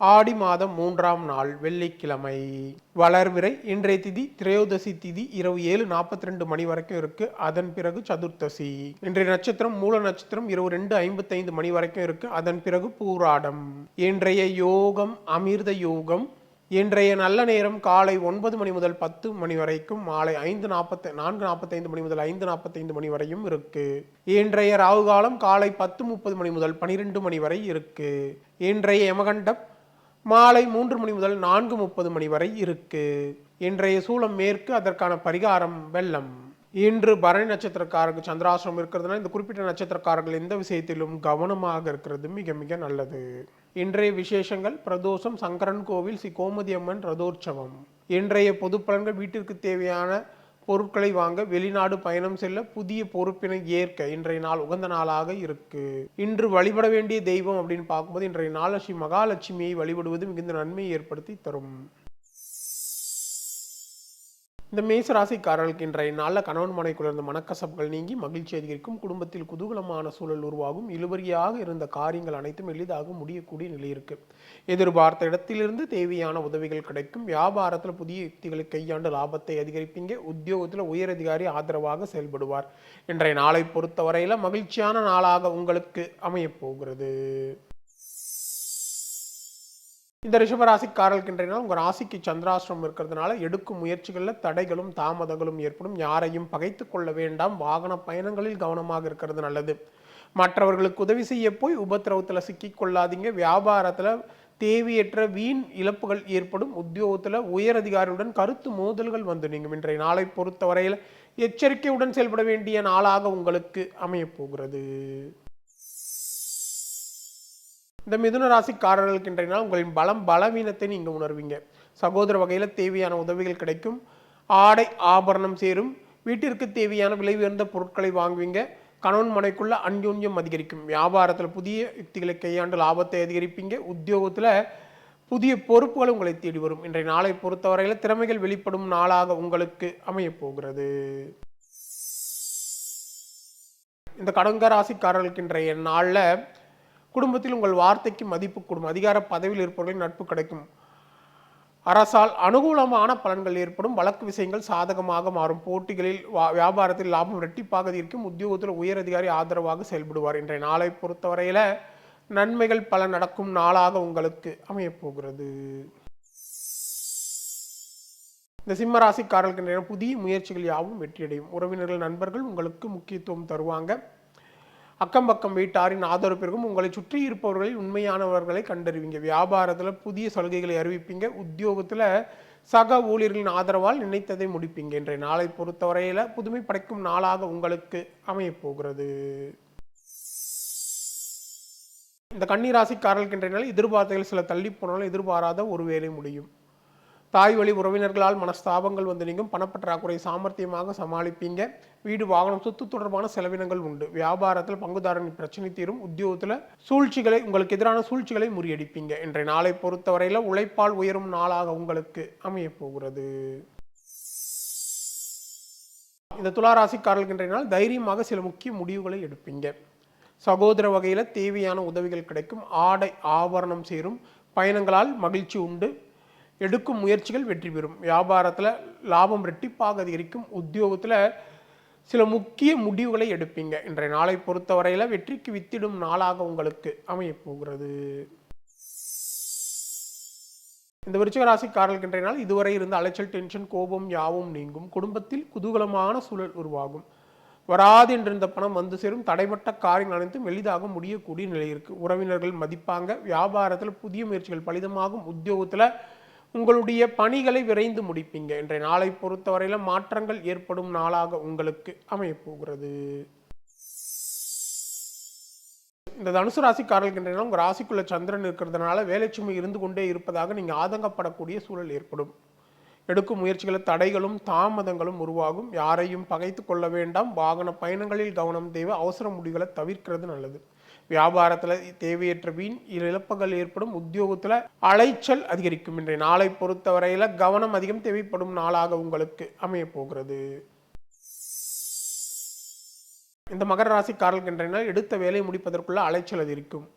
ஆடி மாதம் மூன்றாம் நாள் வெள்ளிக்கிழமை. வளர்விரை இன்றைய திதி திரையோதசி திதி இரவு ஏழு நாற்பத்தி ரெண்டு மணி வரைக்கும் இருக்கு. அதன் பிறகு சதுர்த்தசி. இன்றைய நட்சத்திரம் மூல நட்சத்திரம் இரவு ரெண்டு ஐம்பத்தைந்து மணி வரைக்கும் இருக்கு. அதன் பிறகு பூராடம். இன்றைய யோகம் அமிர்த யோகம். இன்றைய நல்ல நேரம் காலை ஒன்பது மணி முதல் பத்து மணி வரைக்கும் மாலை ஐந்து நாற்பத்தி நான்கு நாற்பத்தைந்து மணி முதல் ஐந்து நாற்பத்தைந்து மணி வரையும் இருக்கு. இன்றைய ராகு காலம் காலை பத்து முப்பது மணி முதல் பனிரெண்டு மணி வரை இருக்கு. இன்றைய யமகண்டம் மாலை மூன்று மணி முதல் நான்கு முப்பது மணி வரை இருக்கு. இன்றைய சூளம் மேற்கு அதற்கான பரிகாரம் வெள்ளம். இன்று பரணி நட்சத்திரக்காரருக்கு சந்திராசிரம் இருக்கிறதுனால இந்த குறிப்பிட்ட நட்சத்திரக்காரர்கள் எந்த விஷயத்திலும் கவனமாக இருக்கிறது மிக மிக நல்லது. இன்றைய விசேஷங்கள் பிரதோஷம் சங்கரன் கோவில் ஸ்ரீ கோமதி அம்மன் ரதோற்சவம். இன்றைய பொது பலன்கள் வீட்டிற்கு தேவையான பொருட்களை வாங்க வெளிநாடு பயணம் செல்ல புதிய பொறுப்பினை ஏற்க இன்றைய நாள் உகந்த நாளாக இருக்கு. இன்று வழிபட வேண்டிய தெய்வம் அப்படின்னு பார்க்கும்போது இன்றைய நாள் ஸ்ரீ மகாலட்சுமியை வழிபடுவது மிகுந்த நன்மையை ஏற்படுத்தி தரும். இந்த மேசராசிக்காரர்களுக்கு இன்றைய நாளில் கணவன் மனைக்குள்ள இருந்த மனக்கசப்புகள் நீங்கி மகிழ்ச்சி அதிகரிக்கும். குடும்பத்தில் குதூகலமான சூழல் உருவாகும். இழுபறியாக இருந்த காரியங்கள் அனைத்தும் எளிதாக முடியக்கூடிய நிலை இருக்கு. எதிர்பார்த்த இடத்திலிருந்து தேவையான உதவிகள் கிடைக்கும். வியாபாரத்தில் புதிய யுக்திகளை கையாண்டு லாபத்தை அதிகரிப்பீங்க. உத்தியோகத்தில் உயரதிகாரி ஆதரவாக செயல்படுவார். இன்றைய நாளை பொறுத்தவரையில் மகிழ்ச்சியான நாளாக உங்களுக்கு அமையப் போகிறது. இந்த ரிஷபராசிக்காரர்களுக்கு இன்றைய உங்கள் ராசிக்கு சந்திராசிரமம் இருக்கிறதுனால எடுக்கும் முயற்சிகளில் தடைகளும் தாமதங்களும் ஏற்படும். யாரையும் பகைத்து கொள்ள வேண்டாம். வாகன பயணங்களில் கவனமாக இருக்கிறது நல்லது. மற்றவர்களுக்கு உதவி செய்ய போய் உபத்திரவத்தில் சிக்கிக்கொள்ளாதீங்க வியாபாரத்தில் தேவையற்ற வீண் இழப்புகள் ஏற்படும். உத்தியோகத்தில் உயர் அதிகாரியுடன் கருத்து மோதல்கள் வந்து நீங்கள் இன்றைய நாளை பொறுத்தவரையில் எச்சரிக்கையுடன் செயல்பட வேண்டிய நாளாக உங்களுக்கு அமையப் போகிறது. இந்த மிதுன ராசிக்காரர்களுக்கு இன்றைய நாள் உங்களின் பலம் பலவீனத்தை நீங்கள் உணர்வீங்க. சகோதர வகையில் தேவையான உதவிகள் கிடைக்கும். ஆடை ஆபரணம் சேரும். வீட்டிற்கு தேவையான விலை உயர்ந்த பொருட்களை வாங்குவீங்க. கணவன் மனைக்குள்ள அன்யோன்யம் அதிகரிக்கும். வியாபாரத்தில் புதிய யுக்திகளை கையாண்டு லாபத்தை அதிகரிப்பீங்க. உத்தியோகத்தில் புதிய பொறுப்புகள் உங்களை தேடி வரும். இன்றைய நாளை பொறுத்தவரையில் திறமைகள் வெளிப்படும் நாளாக உங்களுக்கு அமையப் போகிறது. இந்த கடங்க ராசிக்காரர்களுக்கு இன்றைய நாளில் குடும்பத்தில் உங்கள் வார்த்தைக்கு மதிப்பு கூடும். அதிகார பதவியில் இருப்பவர்களின் நட்பு கிடைக்கும். அரசால் அனுகூலமான பலன்கள் ஏற்படும். வழக்கு விஷயங்கள் சாதகமாக மாறும். போட்டிகளில் வியாபாரத்தில் லாபம் இரட்டிப்பாக இருக்கும். உத்தியோகத்தில் உயர் அதிகாரி ஆதரவாக செயல்படுவார். இன்றைய நாளை பொறுத்தவரையில் நன்மைகள் பல நடக்கும் நாளாக உங்களுக்கு அமையப்போகிறது இந்த சிம்மராசிக்காரர்களுக்கு புதிய முயற்சிகள் யாவும் வெற்றியடையும். உறவினர்கள் நண்பர்கள் உங்களுக்கு முக்கியத்துவம் தருவாங்க. அக்கம் பக்கம் வீட்டாரின் ஆதரவு பெருகும். உங்களை சுற்றி இருப்பவர்களில் உண்மையானவர்களை கண்டறிவீங்க. வியாபாரத்தில் புதிய சலுகைகளை அறிவிப்பீங்க. உத்தியோகத்தில் சக ஊழியர்களின் ஆதரவால் நினைத்ததை முடிப்பீங்க இன்றைய நாளை பொறுத்தவரையில் புதுமை படைக்கும் நாளாக உங்களுக்கு அமையப்போகிறது இந்த கன்னிராசிக்காரர்களுக்கு இன்றைய நாள் எதிர்பார்த்தைகள் சில தள்ளி போனாலும் எதிர்பாராத ஒரு வேலை முடியும். தாய் வழி உறவினர்களால் மனஸ்தாபங்கள் வந்து நீங்கும். பணப்பற்றாக்குறை சாமர்த்தியமாக சமாளிப்பீங்க. வீடு வாகனம் சொத்து தொடர்பான செலவினங்கள் உண்டு. வியாபாரத்தில் பங்குதாரனின் பிரச்சனை தீரும். உத்தியோகத்தில் சூழ்ச்சிகளை உங்களுக்கு எதிரான சூழ்ச்சிகளை முறியடிப்பீங்க. இன்றைய நாளை பொறுத்தவரையில் உழைப்பால் உயரும் நாளாக உங்களுக்கு அமையப் போகிறது. இந்த துளாராசிக்காரர்களுக்கு இன்றைய நாள் தைரியமாக சில முக்கிய முடிவுகளை எடுப்பீங்க. சகோதர வகையில் தேவையான உதவிகள் கிடைக்கும். ஆடை ஆபரணம் சேரும். பயணங்களால் மகிழ்ச்சி உண்டு. எடுக்கும் முயற்சிகள் வெற்றி பெறும். வியாபாரத்தில் லாபம் ரெட்டிப்பாக அதிகரிக்கும். உத்தியோகத்தில் சில முக்கிய முடிவுகளை எடுப்பீங்க. இன்றைய நாளை பொறுத்தவரையில் வெற்றிக்கு வித்திடும் நாளாக உங்களுக்கு அமையப்போகிறது. இந்த விருச்சிக ராசிக்காரர்களுக்கு இன்றைய நாள் இதுவரை இருந்த அலைச்சல் டென்ஷன் கோபம் யாவும் நீங்கும். குடும்பத்தில் குதூகலமான சூழல் உருவாகும். வராது என்றிருந்த பணம் வந்து சேரும். தடைப்பட்ட காரியங்கள் அனைத்தும் எளிதாக முடியக்கூடிய நிலை இருக்கு. உறவினர்கள் மதிப்பாங்க. வியாபாரத்தில் புதிய முயற்சிகள் பலிதமாகும். உத்தியோகத்தில் உங்களுடைய பணிகளை விரைந்து முடிப்பீங்க. இன்றைய நாளை பொறுத்தவரையில மாற்றங்கள் ஏற்படும் நாளாக உங்களுக்கு அமையப்போகிறது. இந்த தனுசு ராசிக்காரர்களுக்கு இன்றைய உங்கள் ராசிக்குள்ள சந்திரன் இருக்கிறதுனால வேலைச்சுமை இருந்து கொண்டே இருப்பதாக நீங்கள் ஆதங்கப்படக்கூடிய சூழல் ஏற்படும். எடுக்கும் முயற்சிகளில் தடைகளும் தாமதங்களும் உருவாகும். யாரையும் பகைத்து கொள்ள வேண்டாம். வாகன பயணங்களில் கவனம் தேவை. அவசர முடிவுகளை தவிர்க்கிறது நல்லது. வியாபாரத்தில் தேவையற்ற வீண் இழப்புகள் ஏற்படும் உத்தியோகத்தில் அலைச்சல் அதிகரிக்கும். இன்றைய நாளை பொறுத்தவரையில் கவனம் அதிகம் தேவைப்படும் நாளாக உங்களுக்கு அமைய போகிறது. இந்த மகர ராசிக்காரர்கள் என்ற எடுத்த வேலையை முடிப்பதற்குள்ள அலைச்சல் அதிகரிக்கும்.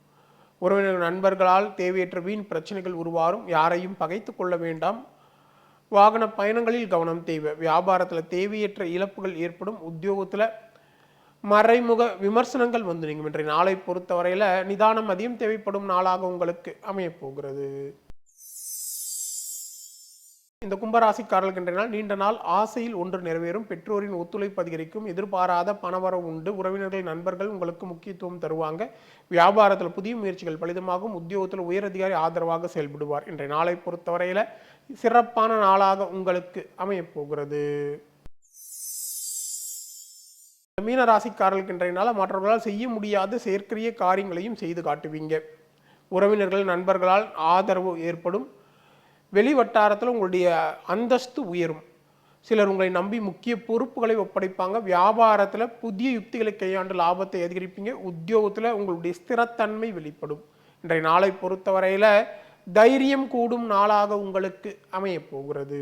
உறவினர் நண்பர்களால் தேவையற்ற வீண் பிரச்சனைகள் உருவாரும் யாரையும் பகைத்து கொள்ள வேண்டாம். வாகன பயணங்களில் கவனம் தேவை. வியாபாரத்தில் தேவையற்ற இழப்புகள் ஏற்படும். உத்தியோகத்தில் மறைமுக விமர்சனங்கள் வந்து நீங்கள் இன்றைய நாளை பொறுத்தவரையில் நிதானம் அதிகம் தேவைப்படும் நாளாக உங்களுக்கு அமையப்போகிறது இந்த கும்பராசிக்காரர்கள் இன்றைய நாள் நீண்ட நாள் ஆசையில் ஒன்று நிறைவேறும். பெற்றோரின் ஒத்துழைப்பு அதிகரிக்கும். எதிர்பாராத பணவரவு உண்டு. உறவினர்கள் நண்பர்கள் உங்களுக்கு முக்கியத்துவம் தருவாங்க. வியாபாரத்தில் புதிய முயற்சிகள் பலிதமாகும். உத்தியோகத்தில் உயரதிகாரி ஆதரவாக செயல்படுவார். இன்றைய நாளை பொறுத்தவரையில் சிறப்பான நாளாக உங்களுக்கு அமையப்போகிறது மீன ராசிக்காரர்களுக்கு இன்றைய நாள் மற்றவர்களால் செய்ய முடியாத செயற்கரிய காரியங்களையும் செய்து காட்டுவீங்க. உறவினர்கள் நண்பர்களால் ஆதரவு ஏற்படும். வெளி வட்டாரத்தில் உங்களுடைய அந்தஸ்து உயரும். சிலர் உங்களை நம்பி முக்கிய பொறுப்புகளை ஒப்படைப்பாங்க. வியாபாரத்தில் புதிய யுக்திகளை கையாண்டு லாபத்தை அதிகரிப்பீங்க. உத்தியோகத்தில் உங்களுடைய ஸ்திரத்தன்மை வெளிப்படும். இன்றைய நாளை பொறுத்தவரையில் தைரியம் கூடும் நாளாக உங்களுக்கு அமையப் போகிறது.